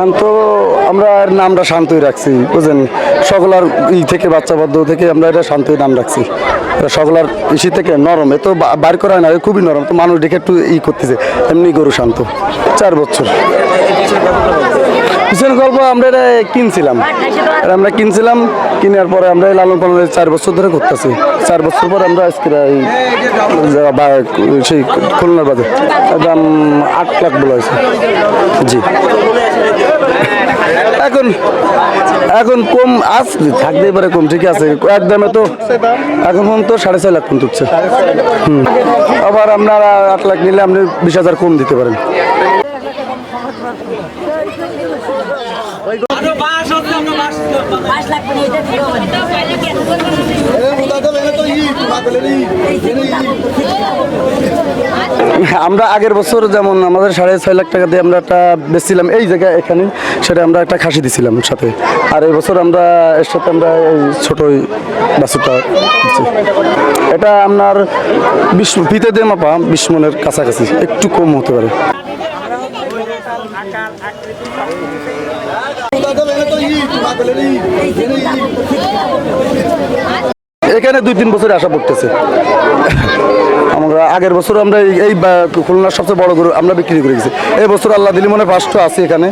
শান্ত, আমরা এর নামটা শান্তই রাখছি বুঝলেন সকলার ই থেকে, বাচ্চা বদ্ধ থেকে আমরা এটা শান্তই নাম রাখছি। সকলার ইসি থেকে নরম, এ তো বা- বার করা না খুবই নরম, তো মানুষ দেখে একটু ই করতেছে, এমনি গরু শান্ত। চার বছর। পিছনের গল্প আমরা এটা কিনছিলাম। আমরা কিনছিলাম, কেনার পরে আমরা লালন পালন চার বছর ধরে করতেছি। চার বছর পরে আমরা আজকে সেই খুলনার বাজার দাম আট লাখ বলা হয়েছে। জি। এখন কম আসবে থাকতে পারে, কম ঠিক আছে। এক দামে তো এখন তো সাড়ে ছয় লাখ উঠছে হুম। আবার আপনারা আট লাখ নিলে আপনি বিশ হাজার কম দিতে পারেন। আমরা আগের বছর যেমন আমাদের সাড়ে ছয় লাখ টাকা দিয়ে আমরা একটা বেচছিলাম, এই জায়গায় এখানে সেটা আমরা একটা খাসি দিছিলাম সাথে। আর এই বছর আমরা এর সাথে আমরা এই ছোট বাছুরটা এটা আপনার বিশ ফিতে দিয়ে মাপা, বিশ মনের কাছাকাছি, একটু কম হতে পারে। এখানে দুই তিন বছরে আশা পড়তেছে। আগের বছর আমরা এই- খুলনার সবচেয়ে বড় গরু আমরা বিক্রি করে গেছি। এই বছর আল্লাহ দিলি মনে ফার্স্ট আছে এখানে।